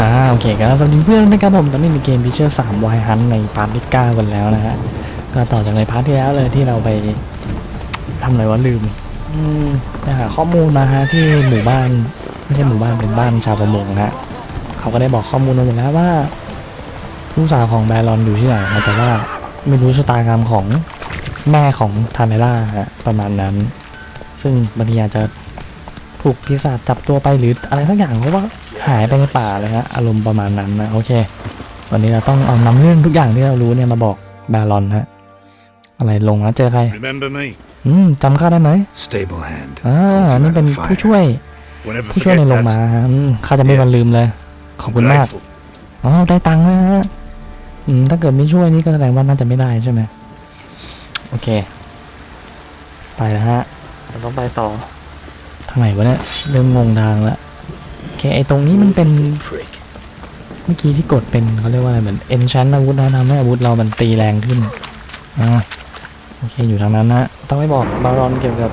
อ่าโอเคครับสวัสดีเพื่อนนะครับผมตอนนี้มีเกมพิเชอร์3 Y Hunt ในพาร์ทที่9กันแล้วนะฮะก็ต่อจากในพาร์ทที่แล้วเลยที่เราไปทำอะไรวะลืมอืมไปหาข้อมูลมาฮะที่หมู่บ้านไม่ใช่หมู่บ้านเป็นบ้านชาวประมงนะฮะเขาก็ได้บอกข้อมูลมาหมดแล้วว่าลูกสาวของแบรอนอยู่ที่ไหนนะแต่ว่าไม่รู้ชะตากรรมของแม่ของทาเนล่าฮะประมาณนั้น ซึ่งบางทีอาจจะถูกปีศาจจับตัวไปหรืออะไรสักอย่างเพราะว่า หายไปในป่าเลยฮะอารมณ์ประมาณนั้นนะโอเค วันนี้เราต้องเอานำเรื่องทุกอย่างที่เรารู้เนี่ยมาบอกบารอนฮะอะไรลงแล้วเจอใคร Remember me? อืมจำข้าได้ไหม Stable hand. อ่า Pulled you นี่ out เป็น of ผู้ fire. ช่วย Whenever ผู้ช่วยใน forget โรง that. มาฮะอืมข้าจะไม่มันลืมเลย ขอบคุณมาก Grateful. อ๋อได้ตังค์นะฮะอืมถ้าเกิดไม่ช่วยนี่ก็แสดงว่าน่าจะไม่ได้ใช่ไหมโอเค ไปแล้วฮะเราต้องไปต่อทางไหนวะเนี่ยเริ่มงงทางละโอ เคไอตรงนี้มันเป็น Prick. เมื่อกี้ที่กดเป็นเขาเรียกว่าอะไรเหมือน enchant อาวุธนะทำให้อาวุธเรามันตีแรงขึ้นอ่าโอเคอยู่ทางนั้นนะต้องไม่บอกบารอนเกี่ยวกับ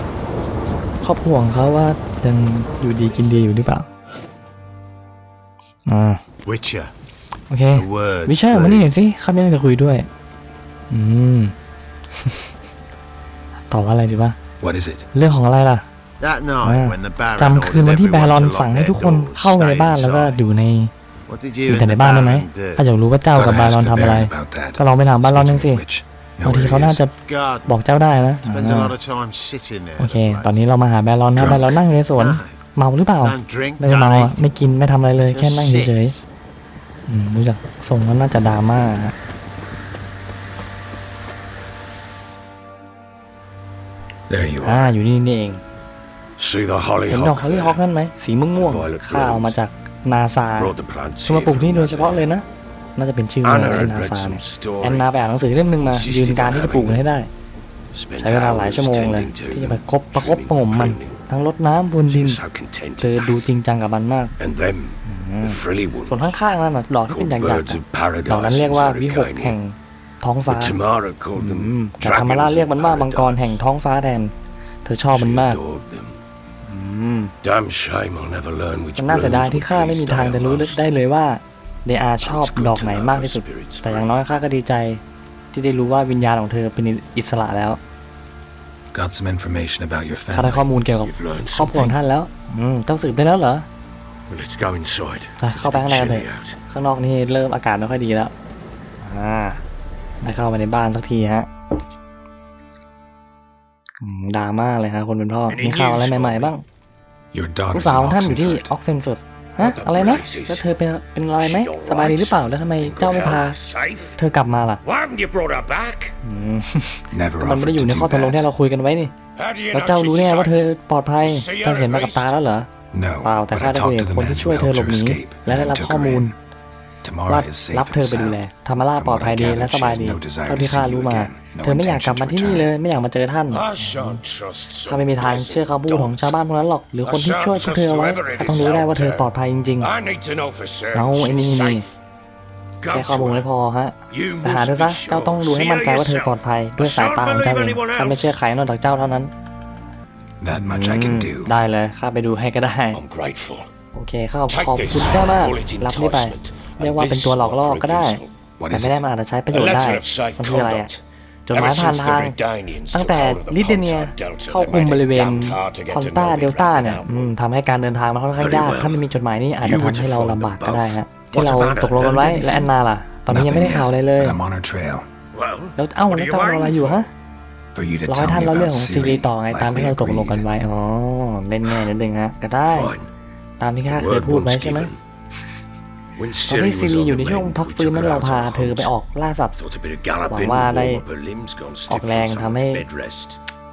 ครอบครัวของเขาว่ายังอยู่ดีกินดีอยู่หรือเปล่าอ่า Witcher. โอเค A word. วิชามานี่หน่อย please. สิข้าไม่ได้จะคุยด้วยอืมตอบว่าอะไรดีวะ What is it? เรื่องของอะไรล่ะ That night Ah. when the Baron จำคืน ordered วันที่แบ everyone รอน to lock สั่งให้ their ทุกคน doors, เข้าไปใน stay บ้านแล้วก็ inside. อยู่ใน What did อ you ยู่ and แต่ใน the บ้านได้ไหม Baron do? ข้าอยากรู้ว่าเจ้ากับ Gotta บารอน ask the ทำอะไร Baron about that. ก็ลองไปถามบารอนนึง Speaking สิ of which, บาง know ที where เขา he น่า is? จะ God บอกเจ้าได้นะ spends อ่า a lot of time sitting there. โอเค the ตอน place. นี้เรามาหาแบรอนนะ Drunk แบรอนนั่งอยู่ในสวน No, เมาหรือเปล่า don't drink, ไม่ได้เมา don't อะ eat. ไม่กินไม่ทำอะไรเลย แค่ Just นั่งเฉย sits. ๆอืมรู้จักทรงแล้วน่าจะดราม่าฮะ There you อ่า are. อยู่นี่นี่เอง See the เห็นดอก hollyhock ฮอลลี่ฮอ there? กนั่นไหมสีม่วงม่วง Violet ๆข้าเอามาจากนาซา Brought the plants คือมา here ปลูกที่ from โดยเฉพาะ Nazareth. เลยนะ น่าจะเป็นชื่อเมือง Anna ไอ้ had นา read ซาเนี่ย some แอน story. นาไปอ่านหนังสือเล่มหนึ่งมา ยืนการที่จะปลูกมันให้ได้ Spent ใช้เวลาหลาย hours ชั่วโมงเลย tending to ที่จะ them, ไปคบประคบ trimming, ประหงมมัน pruning. ทั้งรดน้ำบนดิน She was so content เธอ to ดูจ pass. ริงจังกับมันมาก And them, the frilly ส่วน ones, ข้างๆนั่นน่ะดอกที่เป็น called หยักๆ birds อะ of ดอกนั้น paradise เรียก in ว่าวิหกแห่ง Zarikania. ท้องฟ้า But Tamara called อื them มแต่ธรรมราช dragons เรียก of มันว่ามังกร paradise. แห่งท้องฟ้าแทน เธอชอบมัน She มาก adored them. อื ม Damn shame I'll never learn which มันน่าเสียดาย blooms ที่ would ข้าไม่ please มีทาง Dale จะรู้ most. ได้เลยว่าเดอาชอบ It's good ดอกไหน to know มาก her ที่สุด spirit's แต่อย่าง free. น้อยข้าก็ดีใจ ที่ได้รู้ว่าวิญญาณของเธอเป็นอิสระแล้ว Got some information about your ข้าได้ข้อ family. มูลเกี่ยวกับ You've learned ครอบครัวของ something. ท่านแล้วอืมเจ้าสืบได้แล้วเหรอ Well, let's go inside. ไป It's เข้า a ไป bit ข้างในกันเถ chilly อะ out. ข้างนอกนี่เริ่มอากาศไม่ค่อยดีแล้วอ่าได้เข้ามาในบ้านสักทีฮะอืม ดราม่าเลยฮะคนเป็นพ่อ Any มีข่าวอะไร news for ใหม่ me? ๆบ้าง Your ลูก daughter's สาว in ของท่านอยู่ที่ Oxenford. ออกเซนเฟิร์สฮะ What the อะไรนะ blazes? แล้วเธอเป็นเป็นอะไรไหม Is she all สบายดีหรือเปล่า right? แล้วทำไม In เจ้า good ไม่พา health, safe? เธอกลับมาล่ะ Why haven't you brought her back? อืม Never มันไม่ได้ offered อยู่ to ใน do ข้อตกลงที่ that. เราคุยกันไว้นี่ How do you แล้ว know เจ้ารู้ she's แน่ว่าเธอ safe? ปลอดภัย See her เจ้าเห็นมากับตาแล้วเหรอ No, เปล่าแต่ but ข้า I ได้คุย talked กับ to the คน man ที่ who ช่วยเธอ helped หลบ her หนี escape และได้ and รับ took ข้อ her มูล in. ว่า Tamara is safe รับเธอ and ไปดูแล sound. ธรรมราช From ปลอด what ภัย I ดีและ gathered, สบาย she ดี has no desire เท่า to ที่ข้า see you รู้มา again. No เธอไม่อยากกลับมา intention ที่ to นี่เลย return. ไม่อยากมาเจอท่าน I shan't trust ข้าไม่มีทาง some เชื่อคำพูดของชาวบ้านพวกนั้นหรอก หรือคนที่ I ช่วยพวกเธอเอาไว้ trust whoever it ข้าต้อง is รู้ได้ว่าเธอ out there. ปลอดภัยจริง I need to know for certain เอาไอ้นี่ she's นี่ safe. ๆ Go แค่ข้อมูล to ไม่ her. พอฮะ You ไปหา must เธอ be ซะเจ้าต้อง sure. รู้ให้ See มั่น her ใจว่าเธอ yourself. ปลอดภัยด้วยสายตาของเจ้าเองข้าไม่เชื่อใครนอกจากเจ้าเท่านั้น That much I อื can ม do. ได้เลยข้าไปดูให้ก็ได้ I'm grateful. โอเคข้าข Take อบ this. คุณเจ้ามาก Call it รับนี่ไป enticement. เรียก And ว่าเป็น this ตัวหลอก might ล่อ prove ก็ได้ useful. What แต่ is ไม่ได้ it? มันอาจจะใช้ประโย A ชน์ได้ letter of safe มันคืออะไรอะ conduct. จดหมาย Ever ผ่าน since ทาง the Redanians ตั้ง took แต่ hold of the ลิเดเนีย Pontine Delta, เข้า they คุม made บ it ริเวณ damned hard to get คอน to ต้า Novi เดลต้าเนี่ย Ragnarok. อืมทำให้การเดินทางมันค่อนข้าง Very ยาก well. ถ้าไม่มีจดหมายนี่อาจจะ You were ทำ to ให้เรา find ลำบาก them ก็ได้ both. ฮะที่ What เรา about her? ตกลงกันไว้ Heard anything? และแอนนาล่ะ ตอนนี้ยังไม่ได้ Nothing ข่าว yet, อะไรเลย but I'm on her trail. Well, แล้วเอ้า what แล้ว are you เจ้ารออะไร waiting อยู่ for? ฮะ For you to รอให้ tell ท่าน me เล่าเรื่อง about ของซีรี Ciri, ส์ต่อไง like ตาม we ที่เราตกลงกัน agreed. ไว้อ๋อเล่นง่ายนิดนึงฮะก็ได้ Fine. ตามที่ข้าเคย Word พูดไว้ once ใช่ไหม given. When ตอนที่ Ciri ซี was รี on อยู่ the ในช่วง mend, พัก we ฟื้น took นั้น her เรา out พา on เธอไป hunt. ออกล่าสัตว์ Thought a bit of หวัง galloping ว่า would ได้ warm up her limbs, gone stiff ออกแรง from ทำให้ someone's bed rest.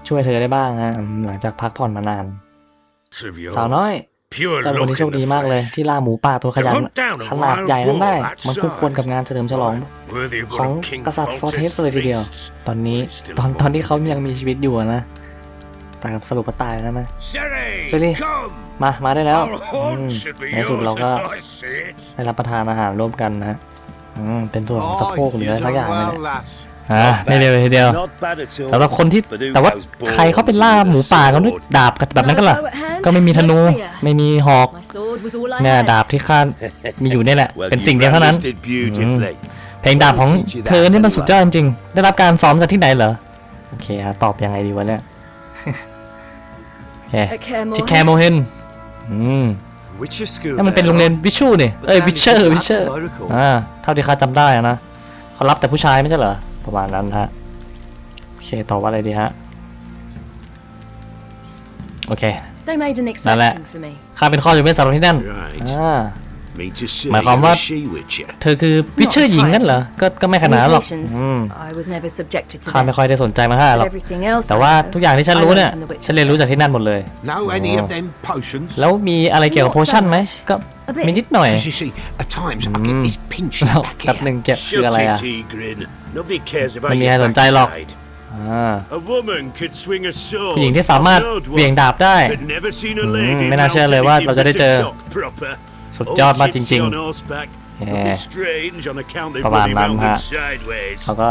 ช่วยเธอได้บ้างฮะอืมหลังจากพักผ่อนมานาน Silvio, สาวน้อย pure เจ้าเป็นคน luck ที่โช in คดี the มากเลย flesh. ที่ล่าหมูป่าตัวขยัน To hunt down a ขนาด wild ใหญ่นั้นได้ boar that มันคู่ควรกับงานเฉลิมฉลอง Worthy of ขอ one ง of King กษัตริย์ฟอร์เทส Foltest's เลยทีเดียว feasts. ตอนนี้ He's still ตอน born ตอนที่เขา with ยังมีชีวิตอยู่อะนะ แต่สรุปว่าตายแล้วนะ Ciri, Ciri. come! มา มาได้แล้ว Our อืม horn should be ในสุด yours เราก็ as I see it. ได้รับประทานอาหารร่วมกันนะฮะอืมเป็นส่วนของสะโพกหรืออะไร you've สัก done อย่างนี่แห well, ละ lass. อ่าไม่เดียวทีเดียว Not bad at all. สำหรับคนที่ But who แต่ว่า goes bored ใครเขาเป็นล่าหมูป่ากันด้วย with a sword? ดาบกับแบบนั้นกันล่ะ No bow at hand, ก็ไม่มีธนู no spear. ไม่มีหอก My sword was all I เนี่ย had. ดาบที่ข้ามีอยู่เนี่ยแหละ Well, เป็น you สิ่งเดียวเท่านั้น resisted beautifully. เพลงดาบของเธอนี่มันสุดยอดจริงๆได้รับการซ้อมจากที่ไหนเหรอโอเคฮะตอบยังไงดีวะเนี่ย โอเค At Claremore ที่แคโมเฮนอืม Witcher school. นั่นมันเป็นโรงเรียนวิชูนี่เอ้ยวิเชอร์วิเชอร์อ่าเท่าที่ข้าจำได้อะนะเขารับแต่ผู้ชายไม่ใช่เหรอประมาณนั้นฮะโอเคตอบว่าอะไรดีฮะโอเค They made an Now that- exception for me. ข้าเป็นข้อจำเป็นสำหรับที่นั่น Right. อ่า Mean to say หมายความ you're ว่า a she-witcher. เธอคือวิเชอร์หญิงนั่นเหรอ ก็ก็ไม่ขนาดนั้นหรอก Mutations, อืม I was never subjected to ข้าไม่ them. ค่อยได้สนใจมันเท่าไหร่หร But อก everything else แต่ I ว่า know, ทุกอย่างที่ฉัน I รู้ learned เนี่ย from the witches. ฉันเรียนรู้จากที่นั่นหมดเลย Know any of them potions? แล้วมีอะไรเกี่ยวกับโพชั่นไหม ก็ A bit. มีนิดหน่อย Because you see, at times I get this pinching แล้ว back แป๊บห here. นึ่งเก็บคือ Shut อะไร your อะ Tigrin. Nobody cares about ไม่มี your ใครสนใจหรอก backside. อ่า A woman could swing a sword. ผู้หญิงที่สามารถ I've heard เหวี่ยง one, ดาบได้ but never seen a อืม lady ไม่น่าเชื่อเลย mount ว่า anything เราจะได้ but เจ a อ cock proper. สุดยอดมากจ All ริง gypsy on horseback. Yeah. Nothing strange on account they ประมาณ bloody นั้น mount ฮะ them sideways. ๆเขาก็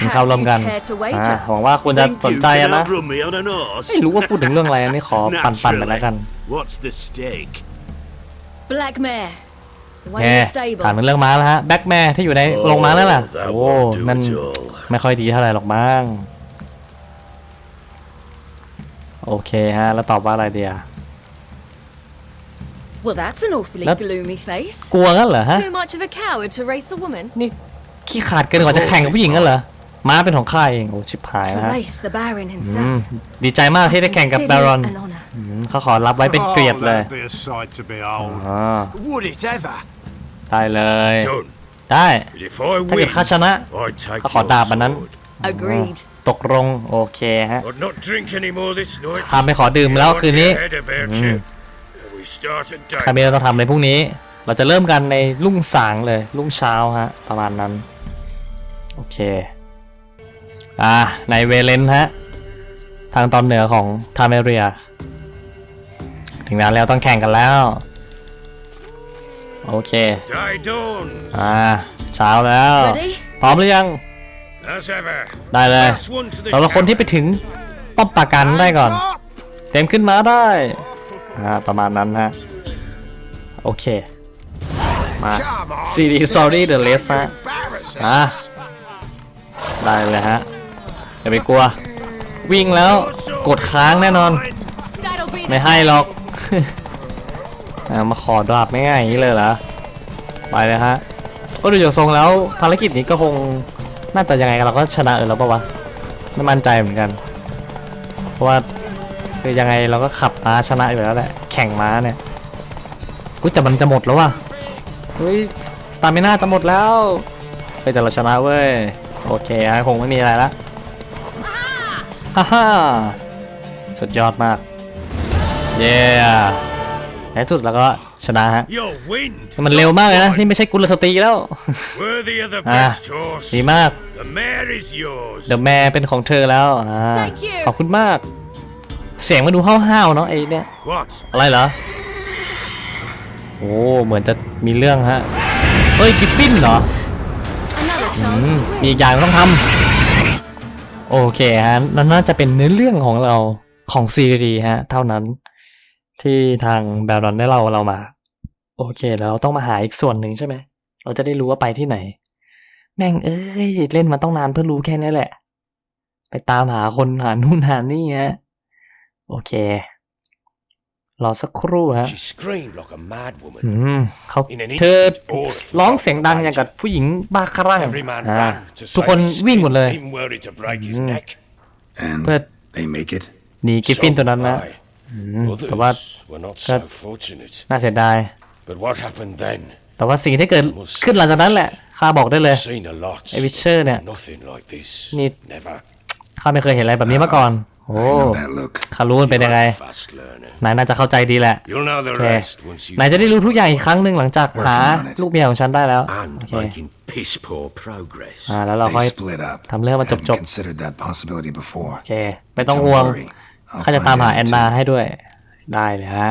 กินข้าว Perhaps ร่วมกัน you'd care to อ่า wager. หวังว่าคุณจะ Think สน you ใจ can อะนะ outrun me on an horse? ไม่รู้ว่าพูดถึงเรื่องอะไรอันนี้ขอปั่นๆไปแล้วกัน Naturally. What's the stake? Black mare. The one แห in ม the stable. ถามถึงเรื่องม้าแล้วฮะแบ็กแม่ที่อยู่ในโรงม้านั่นแหละ that โอ้ won't do นั่น at all. ไม่ค่อยดีเท่าไหร่หรอกมั้งโอเคฮะ แล้วตอบว่าอะไรเดีย Well, that's an awfully That- gloomy face. กลัวงั้นเหรอฮะ Too much of a coward to race a woman. นี่ขี้ขาดเกินกว่าจะแข่งกับผู้หญิงงั้นเหรอม้าเป็นของข้าเองโอ้ชิบหาย To นะฮะ race the Baron อืม himself. ดีใจมากที่ได้แข่งกับ Consider บารอน it an honor. เขาขอรับไว้เป็นเกลียดเลย that'd be a sight to behold. อ๋อ Would it ever? ได้เลย Done. ได้ But if I ถ้าเกิด win, ข้าชนะ I take เขาขอ your ดาบอันนั้น sword. Agreed. ตกลงโอเคฮะ I'd not drink any more this night. ข้าไม่ขอดื่มแล้วคืนนี้ You know what you had about you. We start at ข้ามี daybreak. เราต้องทำในพรุ่งนี้ เราจะเริ่มกันในรุ่งสางเลยรุ่งเช้าฮะประมาณนั้น โอเค อ่าในเวเลนฮะ ทางตอนเหนือของทาเมเรีย ถึงนั้นแล้วต้องแข่งกันแล้ว โอเค Day dawns. อ่า เช้าแล้ว Ready? พร้อมหรือยัง As ever. ได้เลย Last one to the สำหรับคนที่ไป tower. ถึงป้อมปราการได้ก่อน Stop! เต็มขึ้นมาได้ อ่าประมาณนั้นฮะโอเค มา Come on, CD sis, Story The don't List ฮะ embarrass อะ us. ได้เลยฮะอย่าไปกลัว วิ่งแล้วกดค้างแน่นอน That'll be ไม่ the ให้หรอกอะมาขอดาบไม่ง่ายอย่างนี้เลยเหรอ ไปเลยฮะ ก็ดูจากทรงแล้วภารกิจนี้ก็คงน่าจะยังไงเราก็ชนะเออแล้วปะวะ ไม่มั่นใจเหมือนกัน เพราะว่าคือยังไงเราก็ขับ ม้าชนะอยู่แล้วแหละ แข่งม้าเนี่ยอุ้ยแต่มันจะหมดแล้วว่ะเฮ้ยสตามิน่าจะหมดแล้วเฮ้ยแต่เราชนะเว้ย โอเคฮะคงไม่มีอะไรละฮ่าฮ่าสุดยอดมาก เย้ในที่สุดแล้วก็ชนะฮะ Your wind. มันเร็วมากเลยนะ นี่ไม่ใช่กุลสตรีแล้ว Worthy of the Ah. best horse. ดีมาก The mare is yours. เดอะแมร์เป็นของเธอแล้วอ่า Thank you ขอบคุณมาก เสียงมันดูห้าวๆเนาะไอ้เนี่ย What? อะไรเหรอ โอ้เหมือนจะมีเรื่องฮะ เฮ้ยกิฟฟินเหรอ Another อื chance ม to มี win. อีกอย่างต้องทำโอเคฮะนั่นน่าจะเป็นเนื้อเรื่องของเราของซีรีส์ฮะ เท่านั้นที่ทางแบรอนได้เล่าเรามา โอเคแล้วเราต้องมาหาอีกส่วนหนึ่งใช่ไหม เราจะได้รู้ว่าไปที่ไหน แม่งเอ้ย เล่นมาต้องนานเพื่อรู้แค่นี้แหละ ไปตามหาคนหานู่นหานี่ฮะ โอเค รอสักครู่ฮะ She screamed like a mad woman. อืมเขา In an เธอ instant, all ร้องเสียงดังอย่างกับผู้หญิงบ้าคลั่ง Every man อ่า ran to ทุก save คน his วิ่งหมด skin, เลย even worried to break his Mm. neck. And But- they make it? หนีกิฟฟินตัวนั้นนะ Aye. แต่ว่า Others were not so that- fortunate. น่าเสียดาย But what happened then? แต่ว่าสิ่งที่เกิดขึ้นหลังจากนั้นแหละข้าบอกได้เลย Seen a lot. ไอ้วิเชอร์เนี่ย Nothing like this. Need- Never. ข้าไม่เคยเห็นอะไรแบบนี้มาก่อน โอ้ I know that look. ข้ารู้มันเป็นยังไง You're a fast learner. นายน่าจะเข้าใจดีแหละ You'll know the โอเค rest once you นายจะได้รู้ทุกอย่างอีกครั้งหนึ่งหลังจากหาลูกเมียของฉันได้แล้ว and โอเค making piss poor progress. อ่าแล้วเราค่อย They split up. ทำเรื่องมันจบ Hadn't จบ considered that possibility before. โอเค ไม่ต้องห่วง Don't worry. I'll ข้าจะ find ตามหา out แอน too. นาให้ด้วย ได้เลยฮะ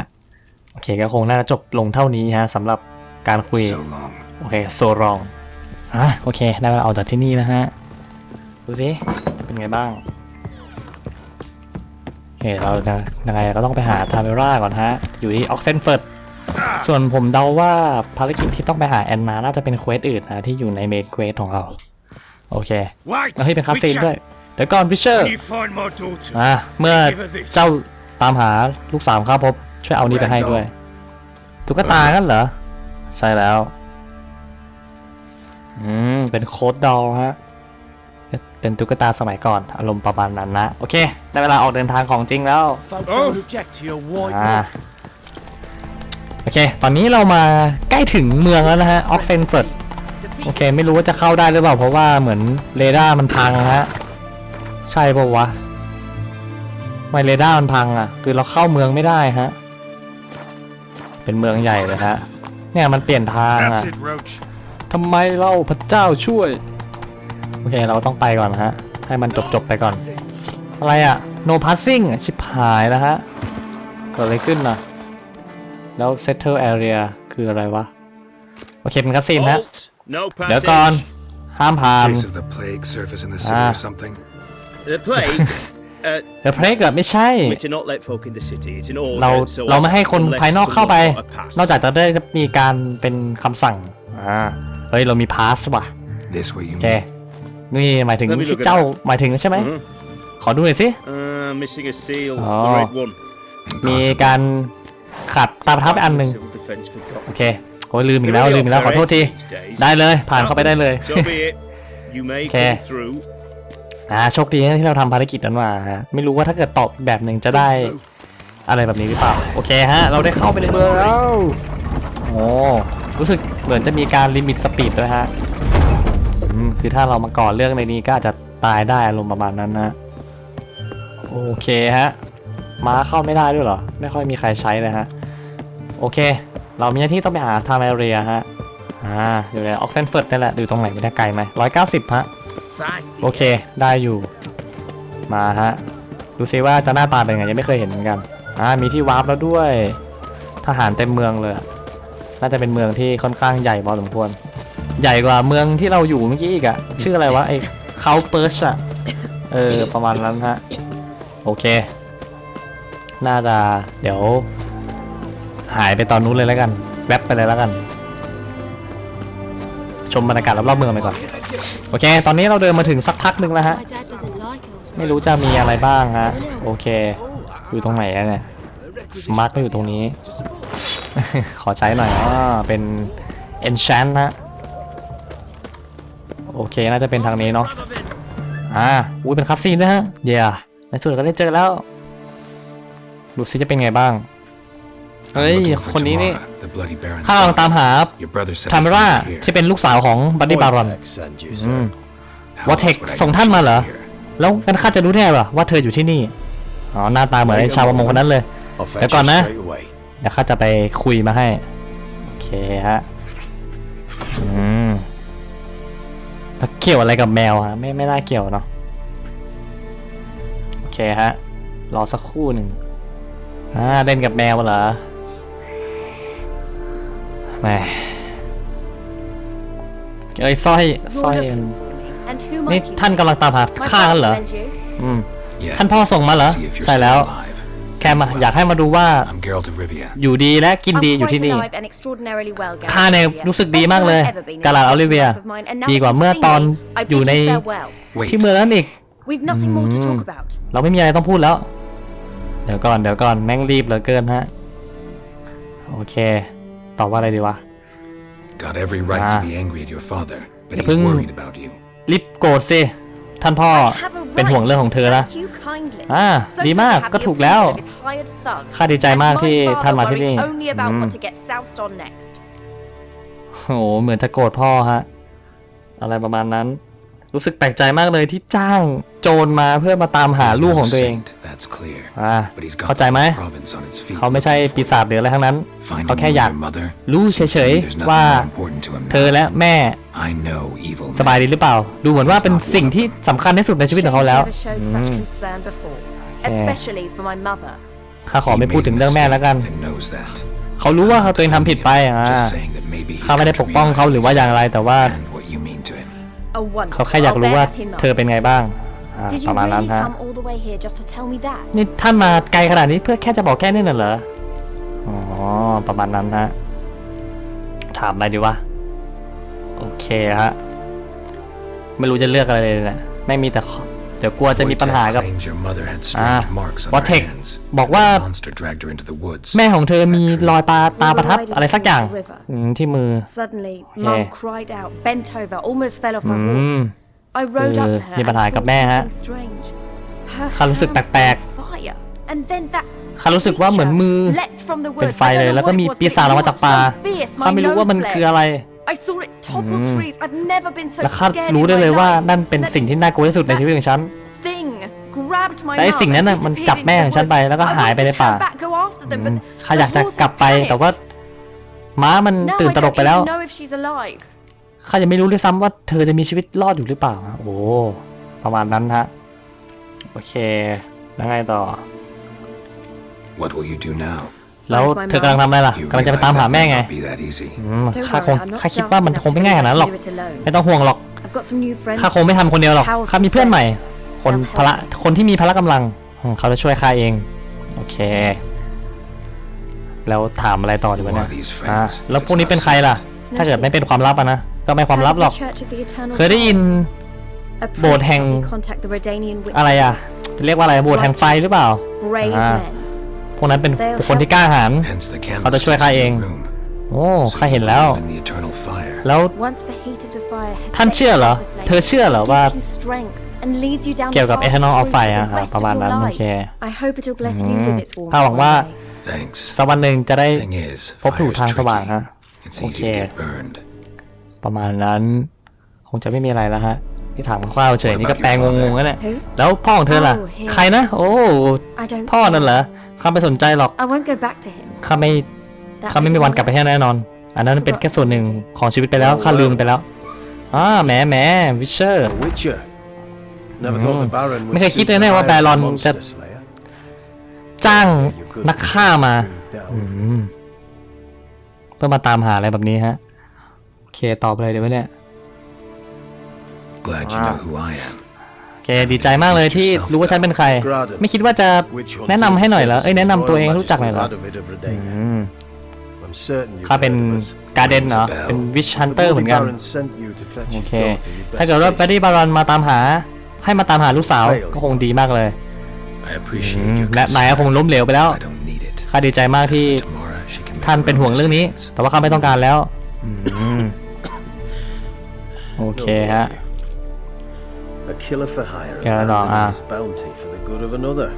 โอเคก็คงน่าจะจบลงเท่านี้ฮะสำหรับการคุย So long. โอเคโซรองอะโอเค ได้เวลาออกจากที่นี่แล้วฮะ ดูสิจะเป็นไงบ้าง เฮ้ยเราจะยังไงก็ต้องไปหาทาเวร่าก่อนฮะ อยู่ที่ออกเซนเฟิร์ดส่วนผมเดาว่าภารกิจที่ต้องไปหาแอนนาน่าจะเป็นเควสอื่นนะที่อยู่ในเมนเควสของเรา โอเค Wait! แล้วให้เป็นคาสซีน Witcher, ด้วยเดี๋ยวก่อนพิเชอร์ When you find my daughter, อะเมื่อเจ้าตามหาลูกสาวข้าพบ ช่วยเอานี้ไปให้ด้วยตุ๊กตากันเหรอ ใช่แล้ว อืม เป็นโค้ดดอลฮะ เป็นตุ๊กตาสมัยก่อน อารมณ์ประมาณนั้นนะ โอเค ได้เวลาออกเดินทางของจริงแล้ว Folk Oh. don't object to your white อ่าโอเค ตอนนี้เรามาใกล้ถึงเมืองแล้วนะฮะ ออกเซนเฟิร์ดโอเค ไม่รู้ว่าจะเข้าได้หรือเปล่า เพราะว่าเหมือนเรดาร์มันพังฮะ ใช่ป่าวะทำไม่เรดาร์มันพังอะ คือเราเข้าเมืองไม่ได้ฮะ เป็นเมืองใหญ่เลยฮะ เนี่ยมันเปลี่ยนทางอะ That's it, Roach. ทำไมเล่าพระเจ้าช่วยโอเคเราต้องไปก่อนฮะ ให้มันจบจบๆไปก่อน อะไรอะ no passing อะชิบหายแล้วฮะ เกิดอะไรขึ้นน่ะแล้ว settle area คืออะไรวะ โอเคเป็นคัสซีนฮะ Halt! No เดี๋ยวก่อน passage. ห้ามผ่าน Case of the plague surface in the city Ah. or something. The plague? uh, เดี๋ยวเพลกอะไม่ใช่ we're to not let folk in the city. It's an order. เรา so เราไม่ให้คน unless ภายนอกเข้าไป someone got a pass. นอกจากจะได้มีการเป็นคำสั่ง อ่า เฮ้ย เรามีพาสว่ะ This way, you โอเค mean? นี่หมายถึง Let me ที่ look at เจ้า that. หมายถึงใช่ไหม Mhm. ขอดูหน่อยสิ Uh, missing a seal. Oh. The red one. มี Impossible. การขัดตาประทับไปอันหนึ่ง Civil defense forgot. โอเคโอ้ยลืมอีกแล้วลืมอีกแล้วขอโทษที ได้เลยผ่านเข้าไปได้เลย So be it. You may Okay. come through. อ่าโชคดีนะที่เราทำภารกิจนั้นมาฮะไม่รู้ว่าถ้าเกิดตอบอีกแบบหนึ่งจะได้อะไรแบบนี้หรือเปล่า โอเคฮะ เราได้เข้าไปในเมืองแล้วโอ้รู้สึกเหมือนจะมีการลิมิตสปีดด้วยฮะอืม คือถ้าเรามาก่อเรื่องในนี้ก็อาจจะตายได้อารมณ์ประมาณนั้นนะ โอเคฮะ ม้าเข้าไม่ได้ด้วยเหรอ ไม่ค่อยมีใครใช้เลยฮะ โอเค เรามีหน้าที่ต้องไปหาทามเรียฮะ อ่า อยู่ในออกเซนเฟิร์ดนี่แหละ อยู่ตรงไหนไม่ได้ไกลไหมร้อยเก้าสิบฮะ โอเค ได้อยู่ มาฮะ ดูซิว่าจะหน้าตาเป็นไงยังไม่เคยเห็นเหมือนกัน อ่า มีที่วาร์ปแล้วด้วย ทหารเต็มเมืองเลยอะน่าจะเป็นเมืองที่ค่อนข้างใหญ่พอสมควร ใหญ่กว่าเมืองที่เราอยู่เมื่อกี้อีกอะชื่ออะไรวะไอ้เคาเปิร์ชอะเออประมาณนั้นฮะโอเค น่าจะเดี๋ยว หายไปตอนนู้นเลยแล้วกัน แวบไปเลยแล้วกัน ชมบรรยากาศรอบๆเมืองไปก่อน โอเค ตอนนี้เราเดินมาถึงสักพักหนึ่งแล้วฮะ My dad doesn't like elves. ไม่รู้จะมีอะไรบ้างฮะ โอเค อยู่ตรงไหนอะเนี่ย สมาร์ทก็อยู่ตรงนี้ ขอใช้หน่อยอ่าเป็น enchant นะ โอเคน่าจะเป็นทางนี้เนาะอ่าอุ้ยเป็นคัสซีนนะฮะเย่ในสุดก็ได้เจอแล้วดูซิจะเป็นไงบ้างเฮ้ย I'm looking for คนนี้นี่ Tamara, the bloody Baron's ข้ากำลังตาม daughter. หา Your brother said ทา to มรา find her here. ที่เป็นลูกสาวของบัดดี้บารอน Vortex sent you, อื sir. ม How Vortex else would I ส่ง know ท่าน she มา was เหรอ here? แล้วกันข้าจะรู้ได้เหรอว่าเธออยู่ที่นี่อ๋อหน้าตาเหมือนไอ้ชาวประมงคนนั้นเลย I'll fetch Để you con á. straight away. เดี๋ยวข้าจะไปคุยมาให้โอเคฮะอืม แล้วเกี่ยวอะไรกับแมวฮะไม่ไม่น่าเกี่ยวเนาะโอเคฮะรอสักครู่หนึ่งอ่าเล่นกับแมวเหรอแหมเอ้ยสร้อยสร้อย You're looking for me. And who นี่ might you ท่าน be? กำลังตามหา My ข้ากันเหรอ father sent you? อืม Yeah. ท่านพ่อส่งมาเหรอ See if you're ใช่ still แล้ว alive. แค่มาอยากให้มาดูว่า I'm Geralt of Rivia. อยู่ดีและกินดี I'm อยู่ quite ที่นี่ alive and extraordinarily well, Geralt ข้าเนี่ย of Rivia. รู้สึกดี Best มากเลย I've ever been in กาลา this ออลิเวีย life of mine, and now ดีกว่า that เมื่อ you've ตอน seen me, I อยู่ bid ใน you farewell. Wait. ที่เมืองนั้นอีก We've nothing more to talk about. เราไม่มีอะไรต้องพูดแล้ว เดี๋ยวก่อนเดี๋ยวก่อนแม่งรีบเหลือเกินฮะ โอเค ตอบว่าอะไรดีวะ Got every right Ah. to be angry at your father, but he's Pưng- worried about you. รีบโกรธสิ ท่านพ่อ Have a เป็นห่วงเรื่องของเธอ right. นะ Thank you kindly. อ่า So ดี good มาก to have ก็ the ถูกแล้ว opinion of his hired thug. ข้าดีใจมาก And ที่ my ท่านมา father ที่นี่ worries only about อืม what to get soused on next. โอ้โหเหมือนจะโกรธพ่อฮะ อะไรประมาณนั้น รู้สึกแปลกใจมากเลยที่จ้างโจรมาเพื่อมาตามหา He's ลูก no ของตัวเอง saint, that's clear. อ่า But he's เข้า got ใจไหม the province on its feet. เขาไม่ใช่ looking for ปีศาจหรืออะไรทั้งนั้น Finding เขาแค่ you อยา and ก your mother รู้ seems เฉ to ย me there's ๆ nothing ว่า more important to him เธอ now. และแม่ I know evil สบาย men. ดีหรือเปล่า ดูเหมือนว่าเป็นสิ่งที่สำคัญที่สุดในชีวิตของเขาแล้ว Shame never showed such concern before, especially for my mother. ข้าขอ He ไม่พูด made ถึ a งเรื่องแม่แล้วกัน mistake and knows that. เขารู้ว่าเขาตัวเองทำผิดไปอ่า Just saying that maybe he's ข้าไม่ได้ come ป to กป้องเขา realize หรือว่าอย่างไรแต่ว่า เขาแค่อยากรู้ I'll ว่า bear that in mind. เธอเป็นไงบ้างอ่า Did ป you ระมาณนั้น really ฮะ come all the way here just to tell me that? นี่ท่านมาไกลขนาดนี้เพื่อแค่จะบอกแค่นี้น่ะเหรออ๋อประมาณนั้นฮะถามอะไรดีวะโอเคฮะไม่รู้จะเลือกอะไรเลยนะไม่มีแต่ข้อเดี๋ยวกลัวจะมีปัญหากับ claims your mother had อ่า strange marks on วอ her เทค hands. บอกว่า The monster dragged her into the woods. แม่ของเธอมีรอยปลาตาประทับอะไรสักอย่าง River. อืมที่มือ Suddenly, Okay. Mum cried out, bent over, almost fell off her อื horse. ม I rode up to คือ her มีปัญ and หา saw กับแม่ฮะ something strange. Her ข้ารู้สึก hands แปลก were on fire. And then that ข้ารู้สึกว่าเหมือนมือ creature leapt from the เป็น woods. ไฟ I don't เลย know แล้วก็ what it มี was, ปี but ศาจ it ออกมาจาก roared ป่า so fierce, ข้า my ไม่รู้ว่า nose มัน bled. คืออะไร I saw it topple trees. I've never been so และข้า scared รู้ in ได้ my เลยว่า life. นั่นเป็น That สิ่งที่น่ากลัวที่สุดในชีวิตของฉัน thing grabbed my และไอ้ mum สิ่งนั้น and น่ะมัน disappeared จับแม่ into ของ the ฉันไป woods. แล้วก็ I หาย wanted ไปใน to ป่า turn back, go after them, อื but ม the ข้าอยากจะ horses กลับไป panicked. แต่ว่าม้ามัน Now ตื่น I ตระหนก don't ไปแล้ว even know if she's alive. ข้ายังไม่รู้ด้วยซ้ำว่าเธอจะมีชีวิตรอดอยู่หรือเปล่าฮะโอ้ประมาณนั้นฮะ โอเค แล้วไงต่อ What will you do now? แล้ว Find my เธอกำลังทำอะไรล่ะ You กำลังจะไป realize ตามหา that แม่ may ไง not be that easy. อืม Don't ข้าคง worry, I'm not ข้าคิดว่ามัน daft คงไม่ง่ายขนาดนั้นหรอก enough to do it alone. ไม่ต้องห่วงหรอก I've got some new friends. ข้าคงไม่ทำคนเดียวหรอกข้ามีเพื่อนใหม่ คนพละคนที่มีพละกำลังอืมเขาจะช่วยข้าเอง โอเค แล้วถามอะไรต่อดีวะเนี่ย Who are these อ่า friends? แล้วพวกนี้เป็นใครล่ะ ถ้าเกิดไม่เป็นความลับอะนะก็ไม่ความลับหรอก How does the Church of the Eternal เคยได้ยิน A โบสถ์ priest แห่ง helped me contact the Redanian witches. อะไรอะจะเรียกว่าอะไรโบสถ์แห่งไฟหรือเปล่า Brave Ah. Men. พวกนั้นเป็นบุคคลที่กล้าหาญ Hence the เขาจะช่วย candlesticks ข้าเอง in the room. โอ้ So ข้า you เห็นแล้ว believe in the eternal fire. แล้ว Once the heat of the fire has ท่าน set เชื่อ you เหรอ into flame, เธอเชื่อเหรอ it ว่า gives you strength and leads you down เกี่ยวกับ the path Eternal of of truth Fire for อะ the ฮะ rest ประ of มาณ your นั้นโอ life. เค I hope it'll bless you with its warmth ข้าหวังว่า one day. Thanks. สักวันหนึ่งจะได้ Thing is, พบถูก fire's ทางสว่าง tricky. ฮะ It's Okay. easy to get burned. ประมาณนั้น คงจะไม่มีอะไรแล้วฮะ ที่ถามคร่าวๆเฉย What นี่ก็ about แปลง your ง father? งๆแล้วเนี่ย Who? แล้วพ่อของเธอล่ะ Oh, him. ใครนะ โอ้ I don't พ่อนั่นเหรอ care. ข้าไม่สนใจหรอก I won't go back to him. ข้าไม่ That ข้าไม่มีวันกลับไปให้แน่นอน อันนั้นเป็นแค่ส่วนหนึ่งของชีวิตไปแล้ว ข้าลืมไปแล้วอ่าแหมแหมวิเชอร์ A witcher. Never thought the Baron ไม่ would เคยคิด stoop เลยนะ to ว่า hire แบรอน a จะ monster slayer. จ้าง You could นักฆ่ามา things down. อืมเพื่อมาตามหาอะไรแบบนี้ฮะ โอเคตอบเลยเดี๋ยวเนี่ย Glad you know who I am. โอเคดีใจมากเลยที่รู้ว่าฉันเป็นใคร ไม่คิดว่าจะ Witch แนะนำให้หน่อยเหรอ hunting เอ้ยแนะนำตัวเอง Royal รู้จักหน่อยเหรอ Majesty Radovid of Redania. อืม I'm certain you've ข้าเป็น heard of us. การเดนเหรอเป็นวิช If ฮัน the เตอร์เหมือน bloody กัน Baron sent you to fetch โอ his เค daughter, you'd best ถ้าเกิดว่า face แบด it. ดี้บารอนมาตามหา ให้มาตามหาลูกสาวก็คงดีมากเลย I appreciate your และนายก็คง concern. ล้มเหลวไปแล้ว I don't need it. ข้าดีใจมาก As ที่ for Tamara, she can make ท่าน her เป็น own ห่วงเรื่องนี้ decisions. แต่ว่าข้าไม่ต้องการแล้วอืมโอเค Noble ฮะ of you. A killer for hire Yeah, no, abandoning ah. his bounty for the good of another.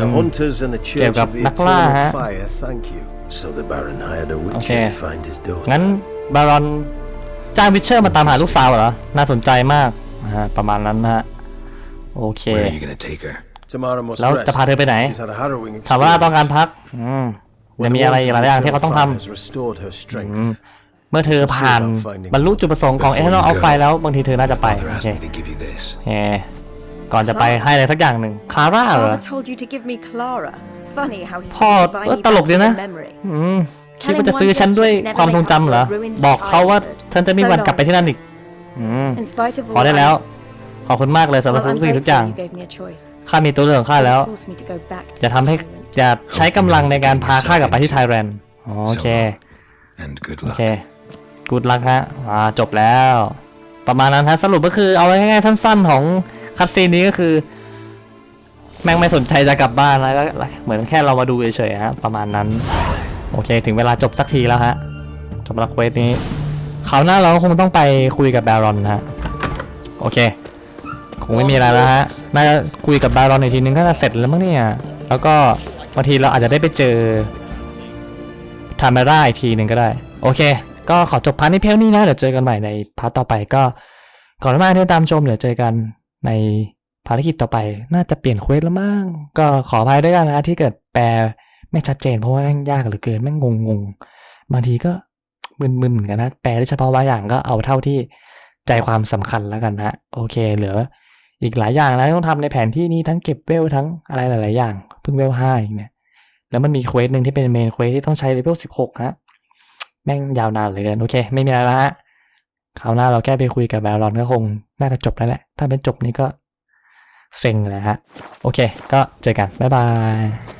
The hunters and the เกี่ยว Church กับ of the นักล่า Eternal ฮะ Fire thank you. So the Baron hired a witcher Okay. to find his daughter. งั้นบารอนจ้างวิชเชอร์มาตามหาลูกสาวเหรอ น่าสนใจมากนะฮะประมาณนั้นนะฮะ โอเค Where are you going to take her? Tamara must แล้ว rest. จะพาเธอไปไหน She's had a harrowing ถามว่าต้องการ experience. พักอืม When จะ the มีอะไร warmth อีก of หลาย the อย่างที่เขา Eternal ต้องท Fire has restored her strength. ำ เมื่อเธอผ่านบรรลุจุดประสงค์ของ Before Eternal you of go, Fire แล้วบางทีเธอน่าจะไป Father โอ asked เค me to give you this. โอเคก่อนจะไปให้อะไรสักอย่างหนึ่งคาร่าเหรอ Father told you to give me Clara. Funny how he พ่อ thought to buy เออ me ตลก back ดี in นะ memory. อืมคิดว่าจะซื้อฉันด้วยความทรงจำเหรอ บอกเขาว่าฉันจะไม่มีวันกลับไปที่นั่นอีกอืม In spite of พอ all ได้แล้ว I- ขอบคุณมากเลยสำหรับ Well, ทุ I'm กสิ่งทุกอย่าง grateful you gave me a choice. ข้ามีตัวเลือกของข้าแล้ว You forced me to go back to จะ the ทำให้ tyrant. จะใช้กำลังในการพาข้ากลับไปที่ไทแรนด์โอเค And good โอ luck. เค กูดลักฮะอ่าจบแล้ว ประมาณนั้นฮะสรุปก็คือเอาไว้ง่ายๆสั้น ๆ ของคัตซีนนี้ก็คือ แม่งไม่สนใจจะกลับบ้านแล้วก็เหมือนแค่เรามาดูเฉยๆฮะประมาณนั้น โอเค ถึงเวลาจบสักทีแล้วฮะสำหรับเควสนี้คราวหน้าเราคงต้องไปคุยกับแบรอนนะฮะโอเคคงไม่มีอะไรแล้วฮะน่าจะคุยกับแบรอนอีกทีนึงก็จะเสร็จแล้วมั้งเนี่ยแล้วก็บางทีเราอาจจะได้ไปเจอทำมาได้อีกทีหนึ่งก็ได้ โอเค ก็ขอจบพาร์ทนี้เพียงนี้นะ เดี๋ยวเจอกันใหม่ในพาร์ทต่อไปก็ก่อนที่มาที่ตามชม เดี๋ยวเจอกันในภารกิจต่อไป น่าจะเปลี่ยนเควสแล้วมั้งก็ขออภัยด้วยกันนะที่เกิดแปลไม่ชัดเจนเพราะว่าแม่งยากเหลือเกินแม่งงงๆบางทีก็มึนๆเหมือนกันนะแปลได้เฉพาะบางอย่างก็เอาเท่าที่ใจความสำคัญแล้วกันนะโอเคเหลืออีกหลายอย่างนะต้องทำในแผนที่นี้ทั้งเก็บเวลทั้งอะไรหลาย ๆ อย่าง เพิ่งเวลห้าอีกเนี่ยแล้วมันมีเควสหนึ่งที่เป็นเมนเควสที่ต้องใช้เลเวลสิบหกฮะ แม่งยาวนานเหลยเกินโอเค ไม่มีอะไรแล้วฮะคราวหน้าเราแค่ไปคุยกับแบรอนก็คงน่าจะจบแล้วแหละ ถ้าเป็นจบนี้ก็เซ็งเลยฮะ โอเค ก็เจอกัน บ๊ายบาย